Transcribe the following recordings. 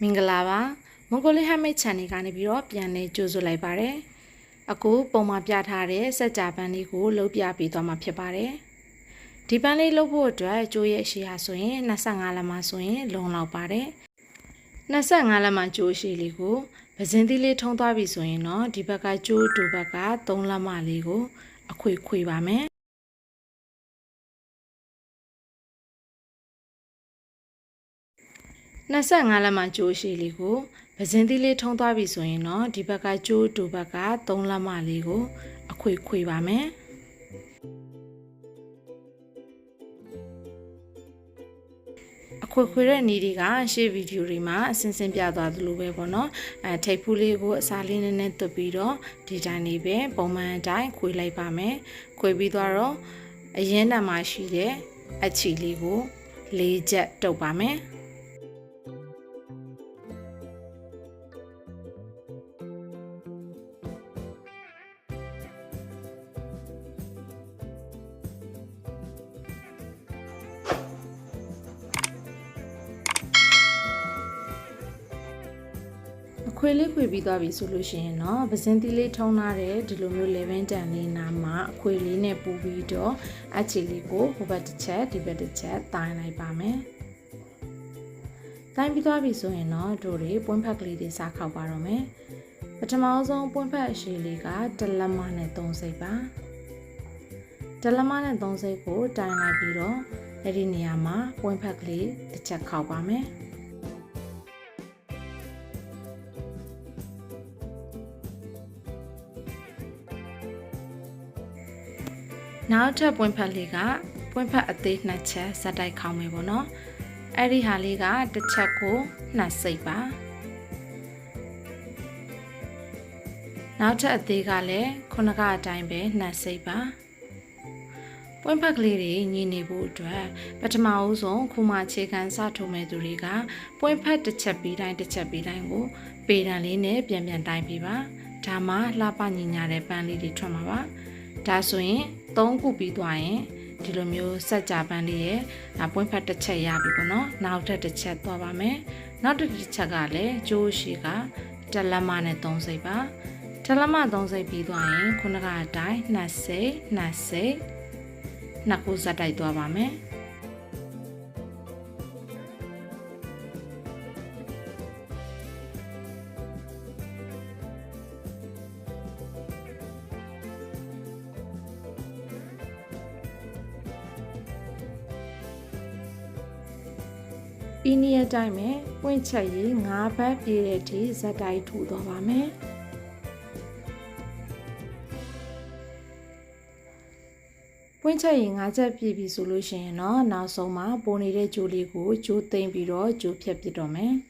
မင်္ဂလာပါမွန်ဂိုလီဟမ်မိတ် channel ကနေပြီးတော့ပြန်လည်ကြိုဆိုလိုက်ပါတယ်အခုပုံမှာပြထားတဲ့စက်ကြပန်းလေးကိုလှုပ်ပြပေးသွားမှာဖြစ်ပါတယ်ဒီပန်းလေးလှုပ်ဖို့အတွက်ကြိုးရဲ့အရှိဟာဆိုရင်25လက်မဆိုရင် လုံလောက်ပါတယ်25လက်မကြိုးရှိလေးကိုပဇင်းသီးလေးထုံးသွားပြီဆိုရင်တော့ဒီဘက်ကကြိုးတူဘက်က3လက်မလေးကိုအခွေခွေပါမယ် 25လက်မကြိုးရှိလေးကိုပဇင်းသီးလေးထုံးသွားပြီဆိုရင်တော့ဒီဘက်ကကြိုးတူဘက်က3လက်မလေးကို အခွေခွေပါမယ်အခွေခွေတဲ့နေတွေကရှေ့ဗီဒီယိုတွေမှာအစင်စင်ပြသွားသလိုပဲပေါ့နော်အဲထိပ်ဖူးလေးကိုအစားလေးနည်းနည်းသွတ်ပြီးတော့ဒီတိုင်းလေးပဲပုံမှန်အတိုင်းခွေလိုက်ပါမယ်ခွေပြီးတော့အရင်တံမှာရှိတဲ့အချီလေးကို၄ချက်တုပ်ပါမယ် ခွေလေးခွေပြီးသွားပြီဆိုလို့ရှိရင်တော့ပဇင်းသီးလေးထုံးထားတဲ့ဒီလိုမျိုး11တန်လေးနာမှာအခွေလေးနဲ့ပူပြီးတော့အချီလေးကိုဟိုဘက်တစ်ချက်ဒီဘက်တစ်ချက်တိုင်းလိုက်ပါမယ်တိုင်းပြီးသွားပြီဆိုရင်တော့တို့တွေပွင့်ဖက်ကလေးတွေစားခောက်ပါတော့မယ်ပထမဆုံးပွင့်ဖက်အရှိလေးကတလက်မနဲ့3စိတ်ပါတလက်မနဲ့3စိတ်ကိုတိုင်းလိုက်ပြီးတော့အဲ့ဒီနေရာမှာပွင့်ဖက်ကလေးတစ်ချက်ခောက်ပါမယ် နောက်ထပ်ပွင့်ဖက်လေးကပွင့်ဖက်အသေးနှစ်ချက်ဇက်တိုက်ခေါင်းမယ်ပေါ့နော်အဲ့ဒီဟာလေးကတစ်ချက်ကိုနှစ်စိတ်ပါနောက်ထပ်အသေးကလည်းခုနကအတိုင်းပဲနှစ်စိတ်ပါပွင့်ဖက်ကလေးတွေညီနေဖို့အတွက်ပထမဦးဆုံးခုမှအခြေခံစထုံမဲ့သူတွေကပွင့်ဖက်တစ်ချက်ပြီးတိုင်းတစ်ချက်ပြီးတိုင်းကိုပေတံလေးနဲ့ပြန်ပြန်တိုင်းပြီးပါဒါမှလှပညီညာတဲ့ပန်းလေးတွေထွက်မှာပါ ဒါဆိုရင်3ခုပြီးသွားရင်ဒီလိုမျိုးစက်ကြပန်းလေးရဲ့ပွင့်ဖက်တစ်ချက်ရပြီပေါ့နော်နောက်ထပ်တစ်ချက်သွားပါမယ်နောက်တစ်တစ်ချက်ကလည်းကျိုးရှိကတလက်မနဲ့3စိတ်ပါတလက်မ3စိတ်ပြီးသွားရင်ခုနကအတိုင်း2စိတ်2စိတ်နှစ်ခုဇက်တိုက်သွားပါမယ် ။ဤနည်းအတိုင်းပဲပွင့်ချက်ရည်၅ဘက်ပြည့်တဲ့အထိဇက်တိုက်ထူသွားပါမယ်။ပွင့်ချက်ရင်၅ချက်ပြည့်ပြီဆိုလို့ရှိရင်တော့နောက်ဆုံးမှာပုံနေတဲ့ဂျိုလေးကိုဂျိုသိမ့်ပြီးတော့ဂျိုဖြတ်ပစ်တော့မယ်။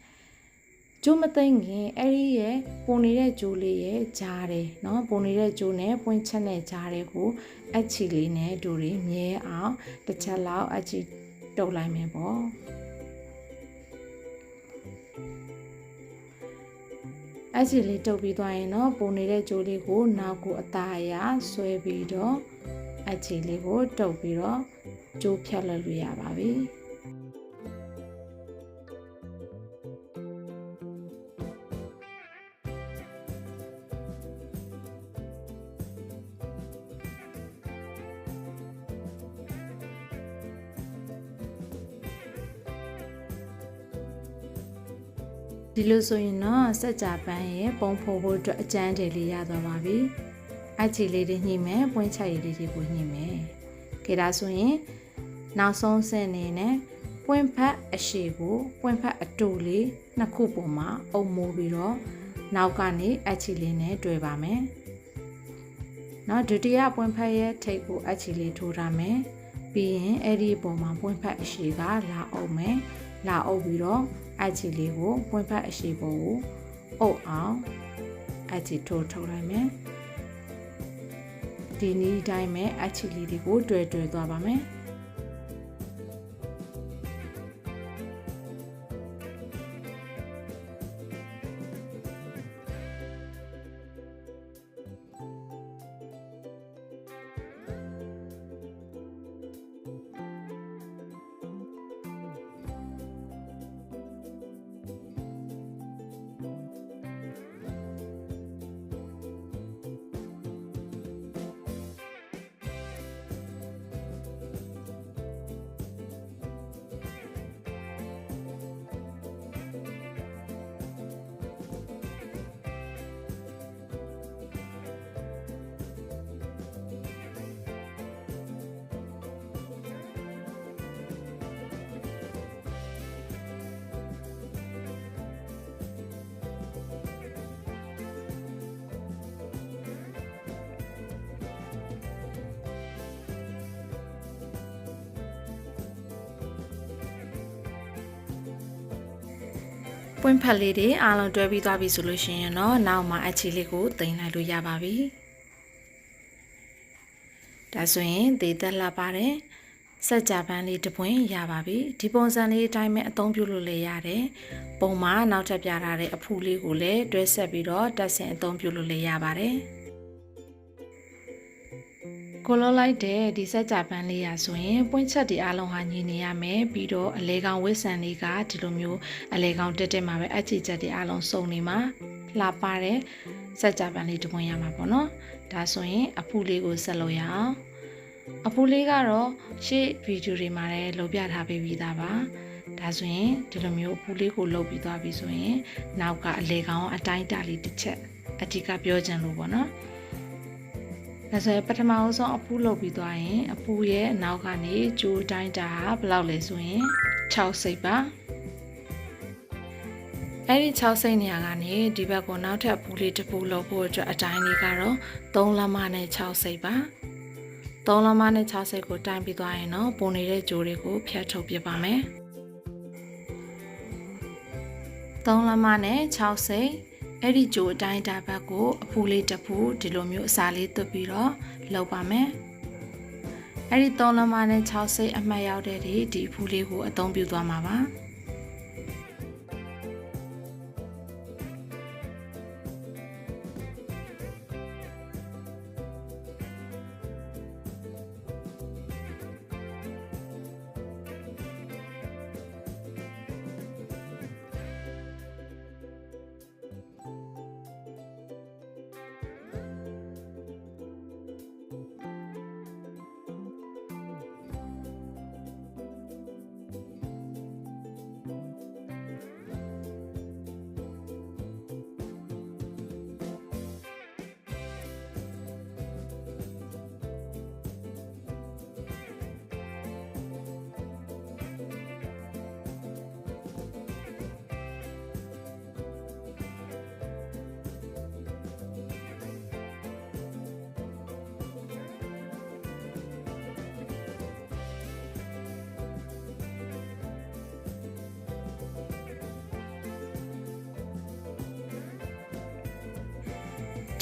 ဂျိုမသိမ့်ခင်အဲ့ဒီရဲ့ပုံနေတဲ့ဂျိုလေးရဲ့ဂျားတယ်နော်ပုံနေတဲ့ဂျိုနဲ့ပွင့်ချက်နဲ့ဂျားတဲ့ကိုအချီလေးနဲ့တို့တွေမြဲအောင်တစ်ချက်လောက်အချီတုပ်လိုက်မယ်ပေါ့။ အဲ့ချီလေးတုပ်ပြီးသွားရင်တော့ပုံနေတဲ့ဂျိုးလေးကိုနောက်ကိုအသားအရဆွဲပြီးတော့အချီလေးကိုတုပ်ပြီးတော့ကျိုးဖြတ်လုပ်လို့ရပါပြီ ဒီလိုဆိုရင်တော့စက်ကြပန်းရဲ့ပုံဖို့ဖို့အတွက်အကျန်းတယ်လေးရသွားပါပြီ။အချီလေးတွေညှိမယ်ပွင့်ချရည်လေးတွေကိုညှိမယ်ကဲဒါဆိုရင်နောက်ဆုံးဆင့်နေနဲ့ပွင့်ဖက်အရှိကိုပွင့်ဖက်အတူလေးနှစ်ခုပုံမှာအုံမိုးပြီးတော့နောက်ကနေအချီလေးနဲ့တွေ့ပါမယ်နော်ဒုတိယပွင့်ဖက်ရဲ့ထိပ်ကိုအချီလေးထိုးထားမယ်ပြီးရင်အဲ့ဒီပုံမှာပွင့်ဖက်အရှိကလာအောင်မယ်လာအုပ်ပြီးတော့ အချီလေးကိုပွင့်ဖက်အရှိပုံကိုအုပ်အောင်အချီထိုးထုတ်လိုက်မယ်ဒီနည်းတိုင်းပဲအချီလေးတွေကိုတွေ့တွေ့သွားပါမယ် ပွင့်ဖက်လေးတွေအားလုံးတွဲပြီးသွားပြီဆိုလို့ရှိရင်တော့နောက်မှာအချီလေးကိုတင်လိုက်လို့ရပါပြီဒါဆိုရင်ဒေသက်လာပါတယ်စက်ကြပန်းလေးတစ်ပွင့်ရပါပြီဒီပုံစံလေးအတိုင်းပဲအသုံးပြုလို့လည်းရတယ်ပုံမှာနောက်ထပ်ပြထားတဲ့အဖူလေးကိုလည်းတွဲဆက်ပြီးတော့တက်ဆင်အသုံးပြုလို့လည်းရပါတယ် ကိုလောလိုက်တဲ့ဒီစက်ကြပန်းလေးရဆိုရင်ပွင့်ချက်တွေအလုံးဟာညီနေရမယ်ပြီးတော့အလဲကောင်ဝစ်ဆန်လေးကဒီလိုမျိုးအလဲကောင်တက်တက်မှာပဲအချီချက်တွေအလုံးစုံနေမှာလှပတဲ့စက်ကြပန်းလေးတစ်ပွင့်ရမှာပေါ့နော်ဒါဆိုရင်အဖူလေးကိုဆက်လို့ရအောင်အဖူလေးကတော့ရှေ့ဗီဒီယိုတွေမှာလည်းလုပ်ပြထားပေးပြီးသားပါဒါဆိုရင်ဒီလိုမျိုးအဖူလေးကိုလုပ်ပြီးသွားပြီဆိုရင် နောက်ကအလဲကောင်အတိုင်းတာလေးတစ်ချက်အဓိကပြောချင်လို့ပေါ့နော် ဒါဆိုရင်ပထမအဆုံးအပူလုပ်ပြီးသွားရင် အပူရဲ့အနောက်ကနေကျိုးတိုင်းတာဘယ်လောက်လဲဆိုရင်6စိတ်ပါအဲ့ဒီ6စိတ်နေရာကနေဒီဘက်ကိုနောက်ထပ်ပူလေးတစ်ပူလုပ်ဖို့အတွက်အတိုင်းလေးကတော့3လက်မနဲ့6စိတ်ပါ3လက်မနဲ့6စိတ်ကိုတိုင်းပြီးသွားရင်တော့ပုံနေတဲ့ကြိုးတွေကိုဖြတ်ထုတ်ပြပါမယ်3လက်မနဲ့6စိတ် အဲ့ဒီကြိုအတိုင်းတာဘက်ကိုအဖူလေးတစ်ဖူဒီလိုမျိုးအစာလေးသွတ်ပြီးတော့လုပ်ပါမယ်အဲ့ဒီ3လက်မနဲ့6စိတ်အမှတ်ရောက်တဲ့ဒီဒီဖူလေးကိုအသုံးပြုသွားမှာပါ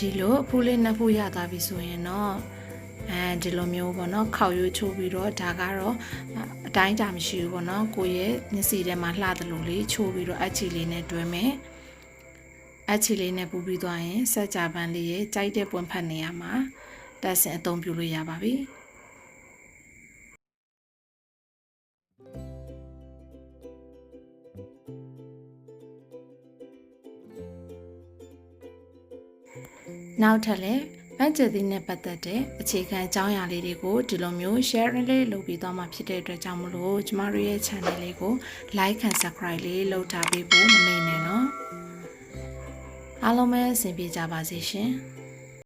ဒီလိုအဖူးလေးနှစ်ဖူးရသွားပြီဆိုရင်တော့အဲဒီလိုမျိုးပေါ့နော်ခောက်ရိုးချိုးပြီးတော့ဒါကတော့အတိုင်းတာမရှိဘူးပေါ့နော်ကိုရဲ့မျက်စိထဲမှာလှတယ်လို့လေးချိုးပြီးတော့အချီလေးနဲ့တွဲမယ်အချီလေးနဲ့ပူပြီးသွားရင်စက်ကြပန်းလေးရဲ့ကြိုက်တဲ့ပွင့်ဖက်နေရမှာတက်ဆင်အသုံးပြုလို့ရပါပြီ နောက်ထပ်လည်းဘတ်ဂျက်သီးနဲ့ပတ်သက်တဲ့အခြေခံအကြောင်းအရာလေးတွေကိုဒီလိုမျိုး share လေးလုပ်ပြီးသွားမှာဖြစ်တဲ့အတွက်ကြောင့်မလို့ကျမတို့ရဲ့ channel လေးကို like and subscribe လေးလုပ်ထားပေးဖို့မမေ့နဲ့နော်အားလုံးပဲအဆင်ပြေကြပါစေရှင်။